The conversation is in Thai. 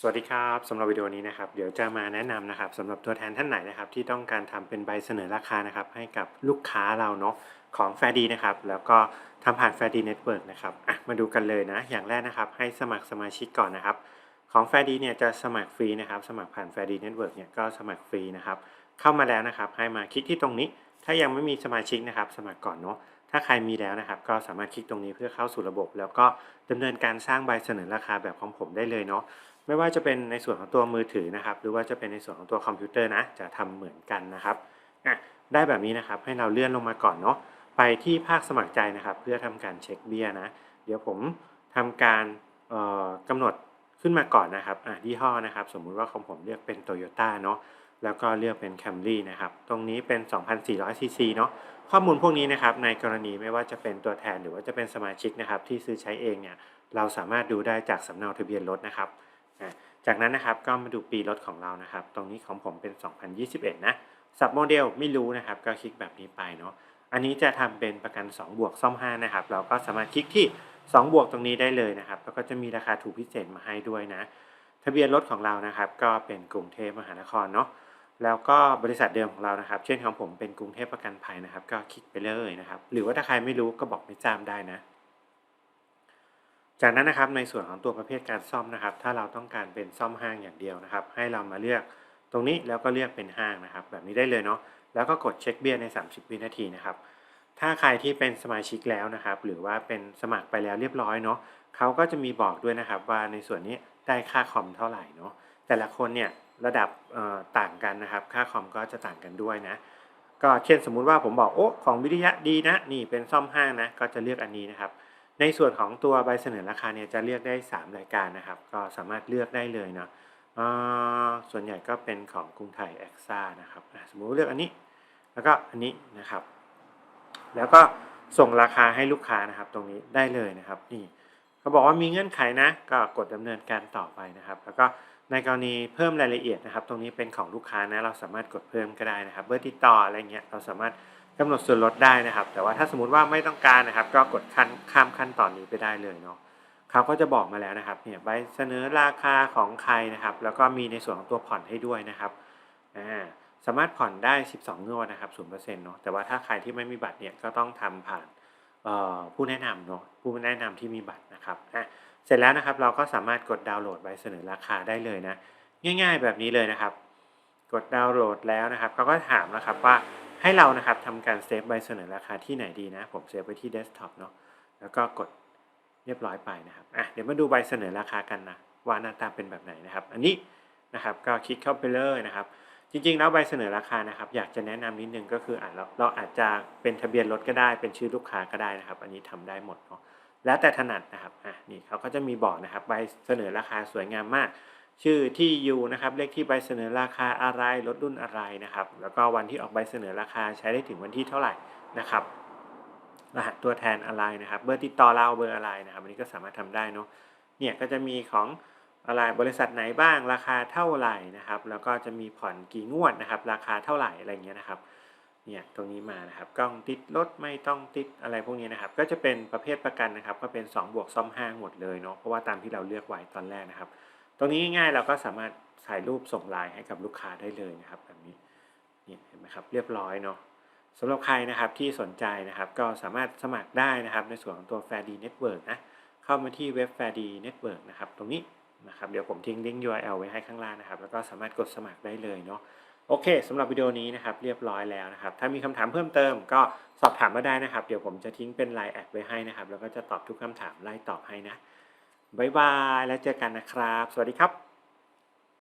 สวัสดีครับสำหรับวิดีโอนี้นะครับเดี๋ยวจะมาแนะนำนะครับสำหรับตัวแทนท่านไหนนะครับที่ต้องการทำเป็นใบเสนอราคานะครับให้กับลูกค้าเราเนาะของแฟดีนะครับแล้วก็ทำผ่านแฟดีเน็ตเวิร์กนะครับอะมาดูกันเลยนะอย่างแรกนะครับให้สมัครสมาชิกก่อนนะครับ ของแฟดีเนี่ยจะสมัครฟรีนะครับสมัครผ่านแฟดีเน็ตเวิร์กเนี่ยก็สมัครฟรีนะครับเข้ามาแล้วนะครับให้มาคลิกที่ตรงนี้ ถ้ายังไม่มีสมาชิกนะครับสมัครก่อนเนาะถ้าใครมีแล้วนะครับก็สามารถคลิกตรงนี้เพื่อเข้าสู่ระบบ แล้วก็ดำเนินการสร้างใบเสนอราคาแบบของผมได้เลยเนาะ ไม่ว่าจะเป็นในส่วนของตัวมือถือนะครับ หรือว่าจะเป็นในส่วนของตัวคอมพิวเตอร์นะ จะทำเหมือนกันนะครับอะได้แบบนี้นะครับ ให้เราเลื่อนลงมาก่อนเนาะ ไปที่ภาคสมัครใจนะครับ เพื่อทำการเช็คเบี้ยนะ เดี๋ยวผมทำการเอ่อกำหนดขึ้นมาก่อนนะครับอะยี่ห้อนะครับ สมมุติว่าของผมเลือกเป็น t o y ยต้เนาะ แล้วก็เลือกเป็น Camry นะครับ ตรงนี้เป็น 2,400ซีซีเนาะ ข้อมูลพวกนี้นะครับ ในกรณีไม่ว่าจะเป็นตัวแทนหรือว่าจะเป็นสมาชิกนะครับ ที่ซื้อใช้เองเนี่ย เราสามารถดูได้จากสำเนาทะเบียนรถนะครับ จากนั้นนะครับก็มาดูปีรถของเรานะครับ ตรงนี้ของผมเป็น 2021 นะสับโมเดลไม่รู้นะครับ ก็คลิกแบบนี้ไปเนาะอันนี้จะทำเป็นประกัน 2 บวกซ่อม 5 นะครับ เราก็สามารถคลิกที่ 2 บวกตรงนี้ได้เลยนะครับ แล้วก็จะมีราคาถูกพิเศษมาให้ด้วยนะ ทะเบียนรถของเรานะครับ ก็เป็นกรุงเทพมหานครเนาะแล้วก็บริษัทเดิมของเรานะครับ เช่นของผมเป็นกรุงเทพประกันภัยนะครับ ก็คลิกไปเลยนะครับ หรือว่าถ้าใครไม่รู้ก็บอกไม่จำได้นะ จากนั้นนะครับในส่วนของตัวประเภทการซ่อมนะครับ ถ้าเราต้องการเป็นซ่อมห้างอย่างเดียวนะครับ ให้เรามาเลือกตรงนี้แล้วก็เลือกเป็นห้างนะครับ แบบนี้ได้เลยเนาะแล้วก็กดเช็คเบี้ยใน 30 วินาทีนะครับ ถ้าใครที่เป็นสมาชิกแล้วนะครับ หรือว่าเป็นสมัครไปแล้วเรียบร้อยเนาะเขาก็จะมีบอกด้วยนะครับว่าในส่วนนี้ได้ค่าคอมเท่าไหร่เนาะแต่ละคนเนี่ยระดับต่างกันนะครับ ค่าคอมก็จะต่างกันด้วยนะก็เช่นสมมุติว่าผมบอกโอ้ของวิทยะดีนะนี่เป็นซ่อมห้างนะก็จะเลือกอันนี้นะครับ ในส่วนของตัวใบเสนอราคาเนี่ยจะเลือกได้ 3 รายการนะครับ ก็สามารถเลือกได้เลยเนาะส่วนใหญ่ก็เป็นของกรุงไทยแอคซ่านะครับสมมุติเลือกอันนี้แล้วก็อันนี้นะครับ แล้วก็ส่งราคาให้ลูกค้านะครับตรงนี้ได้เลยนะครับนี่เขาบอกว่ามีเงื่อนไขนะ ก็กดดำเนินการต่อไปนะครับ แล้วก็ในกรณีเพิ่มรายละเอียดนะครับ ตรงนี้เป็นของลูกค้านะเราสามารถกดเพิ่มก็ได้นะครับเบอร์ติดต่ออะไรเงี้ยเราสามารถ กำหนดส่วนลดได้นะครับ แต่ว่าถ้าสมมติว่าไม่ต้องการนะครับ ก็กดขั้นข้ามขั้นตอนนี้ไปได้เลยเนาะเขาก็จะบอกมาแล้วนะครับเนี่ยใบเสนอราคาของใครนะครับ แล้วก็มีในส่วนของตัวผ่อนให้ด้วยนะครับอ่าสามารถผ่อนได้ 12งวดนะครับ0%เเนาะแต่ว่าถ้าใครที่ไม่มีบัตรเนี่ยก็ต้องทำผ่านผู้แนะนำเนาะผู้แนะนำที่มีบัตรนะครับอะเสร็จแล้วนะครับเราก็สามารถกดดาวน์โหลดใบเสนอราคาได้เลยนะง่าย ๆ แบบนี้เลยนะครับ กดดาวน์โหลดแล้วนะครับเขาก็ถามนะครับว่า ให้เรานะครับทำการเซฟใบเสนอราคาที่ไหนดีนะ ผมเซฟไว้ที่เดสก์ท็อปเนาะแล้วก็กดเรียบร้อยไปนะครับอะเดี๋ยวมาดูใบเสนอราคากันนะว่าหน้าตาเป็นแบบไหนนะครับ อันนี้นะครับก็คลิกเข้าไปเลยนะครับ จริงๆแล้วใบเสนอราคานะครับ อยากจะแนะนำนิดนึงก็คืออะเราเราอาจจะเป็นทะเบียนรถก็ได้ เป็นชื่อลูกค้าก็ได้นะครับ อันนี้ทำได้หมดเนาะแล้วแต่ถนัดนะครับอะนี่เขาก็จะมีบอกนะครับ ใบเสนอราคาสวยงามมาก ชื่อที่อยู่นะครับเลขที่ใบเสนอราคาอะไรรถรุ่นอะไรนะครับ แล้วก็วันที่ออกใบเสนอราคาใช้ได้ถึงวันที่เท่าไหร่นะครับรหัสตัวแทนอะไรนะครับ เบอร์ติดต่อเราเบอร์อะไรนะครับอันนี้ก็สามารถทำได้เนาะเนี่ยก็จะมีของอะไรบริษัทไหนบ้างราคาเท่าไหร่นะครับ แล้วก็จะมีผ่อนกี่งวดนะครับ ราคาเท่าไหร่อะไรเงี้ยนะครับเนี่ยตรงนี้มานะครับกล้องติดรถไม่ต้องติดอะไรพวกนี้นะครับ ก็จะเป็นประเภทประกันนะครับ ก็เป็น2บวกซ่อมห้างหมดเลยเนาะเพราะว่าตามที่เราเลือกไว้ตอนแรกนะครับ ตรงนี้ง่ายๆเราก็สามารถถ่ายรูปส่งไลน์ให้กับลูกค้าได้เลยนะครับแบบนี้นี่เห็นไหมครับเรียบร้อยเนาะสำหรับใครนะครับที่สนใจนะครับก็สามารถสมัครได้นะครับในส่วนของตัว f a i r d Network นะเข้ามาที่เว็บ f a i r d Network นะครับตรงนี้นะครับเดี๋ยวผมทิ้งลิงก์ URL ไว้ให้ข้างล่างนะครับ แล้วก็สามารถกดสมัครได้เลยเนาะโอเคสำหรับวิดีโอนี้นะครับเรียบร้อยแล้วนะครับ ถ้ามีคำถามเพิ่มเติมก็สอบถามมาได้นะครับ เดี๋ยวผมจะทิ้งเป็นไลน์แอดไว้ให้นะครับ แล้วก็จะตอบทุกคำถามไล่ตอบให้นะ บ๊ายบาย แล้วเจอกันนะครับ สวัสดีครับ